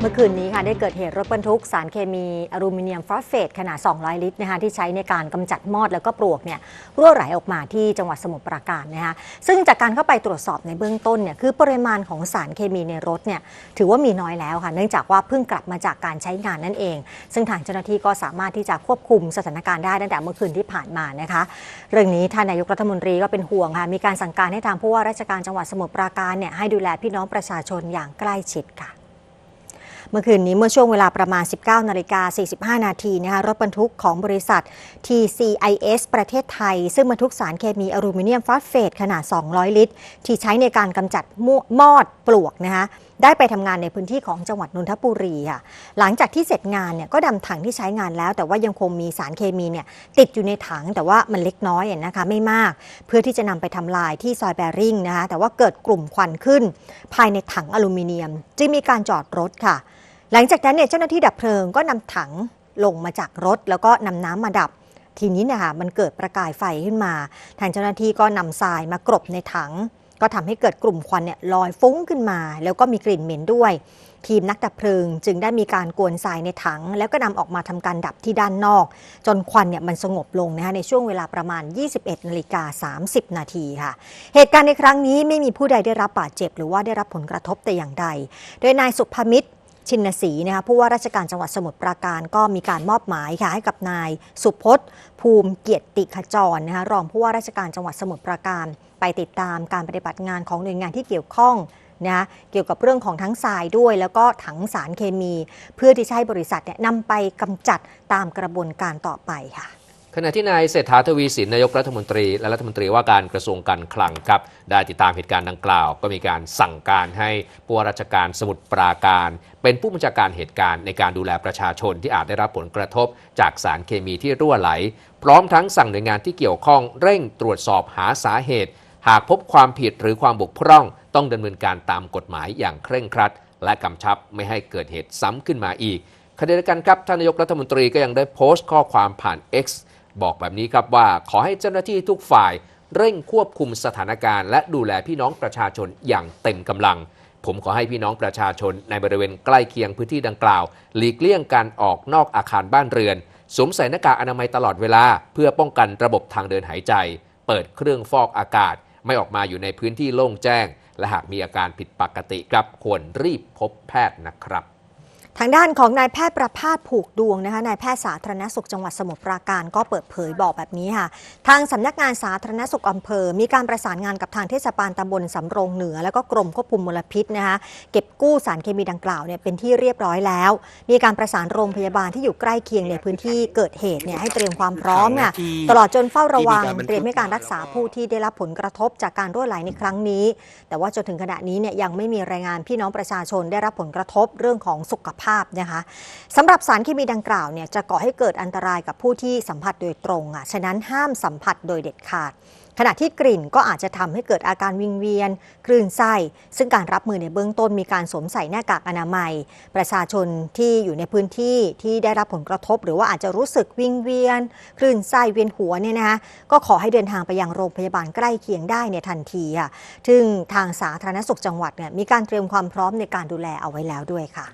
เมื่อคืนนี้ค่ะได้เกิดเหตุรถบรรทุกสารเคมีอลูมิเนียมฟอสเฟตขนาด 200 ลิตรนะคะที่ใช้ในการกำจัดมอดแล้วก็ปลวกเนี่ยรั่วไหลออกมาที่จังหวัดสมุทรปราการนะคะซึ่งจากการเข้าไปตรวจสอบในเบื้องต้นเนี่ยคือปริมาณของสารเคมีในรถเนี่ยถือว่ามีน้อยแล้วค่ะเนื่องจากว่าเพิ่งกลับมาจากการใช้งานนั่นเอง ซึ่งทางเจ้าหน้าที่ก็สามารถที่จะควบคุมสถานการณ์ได้ตั้งแต่เมื่อคืนที่ผ่านมานะคะเรื่องนี้ท่านนายกรัฐมนตรีก็เป็นห่วงค่ะมีการสั่งการให้ทางผู้ว่าราชการจังหวัดสมุทรปราการเนี่ยให้ดูแลพี่น้องประชาชนอย่างใกล้ชิดค่ะ เมื่อคืนนี้เมื่อช่วงเวลาประมาณ 19 นาฬิกา 45 นาทีนะคะรถบรรทุกของบริษัท TCIS ประเทศไทย ซึ่งบรรทุกสารเคมีอลูมิเนียมฟอสเฟตขนาด 200 ลิตร ที่ใช้ในการกำจัดมอดปลวกนะคะ ได้ไปทำงานในพื้นที่ของจังหวัดนนทบุรีค่ะหลังจากที่เสร็จงานเนี่ยก็ดำถังที่ใช้งานแล้ว แต่ว่ายังคงมีสารเคมีเนี่ยติดอยู่ในถังแต่ว่ามันเล็กน้อยนะคะไม่มาก เพื่อที่จะนำไปทำลายที่ซอยแบริ่งนะคะแต่ว่าเกิดกลุ่มควันขึ้น ภายในถังอลูมิเนียม จึงมีการจอดรถค่ะ หลังจากนั้นเนี่ยเจ้าหน้าที่ดับเพลิงก็นำถังลงมาจากรถ แล้วก็นำน้ำมาดับทีนี้เนี่ยค่ะมันเกิดประกายไฟขึ้นมา ทางเจ้าหน้าที่ก็นำทรายมากรบในถัง ก็ทำให้เกิดกลุ่มควันเนี่ยลอยฟุ้งขึ้นมา แล้วก็มีกลิ่นเหม็นด้วย ทีมนักดับเพลิง จึงได้มีการกวนทรายในถัง แล้วก็นำออกมาทำการดับที่ด้านนอก จนควันเนี่ยมันสงบลงนะคะในช่วงเวลาประมาณ 21นาฬิกา30 นาทีค่ะ เหตุการณ์ในครั้งนี้ไม่มีผู้ใดได้รับบาดเจ็บ หรือว่าได้รับผลกระทบแต่อย่างใด โดยนายสุภมิตร ชินศรีนะคะผู้ว่าราชการจังหวัดสมุทรปราการก็มีการมอบหมายค่ะให้กับนายสุพจน์ ภูมิเกียรติขจรนะคะรองผู้ว่าราชการจังหวัดสมุทรปราการ ไปติดตามการปฏิบัติงานของหน่วยงานที่เกี่ยวข้องนะเกี่ยวกับเรื่องของทั้งทรายด้วย แล้วก็ถังสารเคมี เพื่อที่จะให้บริษัทเนี่ยนำไปกำจัดตามกระบวนการต่อไปค่ะ ขณะที่นายเศรษฐาทวีสินนายกรัฐมนตรี และรัฐมนตรีว่าการกระทรวงการคลังครับ ได้ติดตามเหตุการณ์ดังกล่าว ก็มีการสั่งการให้ผู้ว่าราชการสมุทรปราการ เป็นผู้บัญชาการเหตุการณ์ในการดูแลประชาชนที่อาจได้รับผลกระทบ จากสารเคมีที่รั่วไหล พร้อมทั้งสั่งหน่วยงานที่เกี่ยวข้องเร่งตรวจสอบหาสาเหตุ หากพบความผิดหรือความบกพร่อง ต้องดำเนินการตามกฎหมายอย่างเคร่งครัด และกำชับไม่ให้เกิดเหตุซ้ำขึ้นมาอีกขณะเดียวกันครับท่านนายกรัฐมนตรีก็ยังได้โพสต์ข้อความผ่าน X บอกแบบนี้ครับว่า ขอให้เจ้าหน้าที่ทุกฝ่าย เร่งควบคุมสถานการณ์ และดูแลพี่น้องประชาชนอย่างเต็มกำลัง ผมขอให้พี่น้องประชาชนในบริเวณใกล้เคียงพื้นที่ดังกล่าว หลีกเลี่ยงการออกนอกอาคารบ้านเรือนสวมใส่หน้ากากอนามัยตลอดเวลา เพื่อป้องกันระบบทางเดินหายใจ เปิดเครื่องฟอกอากาศ ไม่ออกมาอยู่ในพื้นที่โล่งแจ้ง และหากมีอาการผิดปกติครับควรรีบพบแพทย์นะครับ ทางด้านของนายแพทย์ประภาสผูกดวงนะคะนายแพทย์สาธารณสุขจังหวัดสมุทรปราการก็เปิดเผยบอกแบบนี้ค่ะ ทางสำนักงานสาธารณสุขอำเภอ มีการประสานงานกับทางเทศบาลตำบลสำโรงเหนือ แล้วก็กรมควบคุมมลพิษนะคะเก็บกู้สารเคมีดังกล่าวเนี่ยเป็นที่เรียบร้อยแล้ว มีการประสานโรงพยาบาลที่อยู่ใกล้เคียงในพื้นที่เกิดเหตุเนี่ยให้เตรียมความพร้อมเนี่ยตลอดจนเฝ้าระวัง เตรียมให้การรักษาผู้ที่ได้รับผลกระทบจากการรั่วไหลในครั้งนี้ แต่ว่าจนถึงขณะนี้เนี่ยยังไม่มีรายงานพี่น้องประชาชนได้รับผลกระทบเรื่องของสุขภาพนะคะสำหรับสารเคมีดังกล่าวเนี่ยจะก่อให้เกิดอันตรายกับผู้ที่สัมผัสโดยตรงอะฉะนั้นห้ามสัมผัสโดยเด็ดขาด ขณะที่กลิ่นก็อาจจะทำให้เกิดอาการวิงเวียนคลื่นไส้ ซึ่งการรับมือในเบื้องต้นมีการสวมใส่หน้ากากอนามัย ประชาชนที่อยู่ในพื้นที่ที่ได้รับผลกระทบ หรือว่าอาจจะรู้สึกวิงเวียนคลื่นไส้เวียนหัวเนี่ยนะคะก็ขอให้เดินทางไปยังโรงพยาบาลใกล้เคียงได้ในทันทีค่ะซึ่งทางสาธารณสุขจังหวัดเนี่ยมีการเตรียมความพร้อมในการดูแลเอาไว้แล้วด้วยค่ะ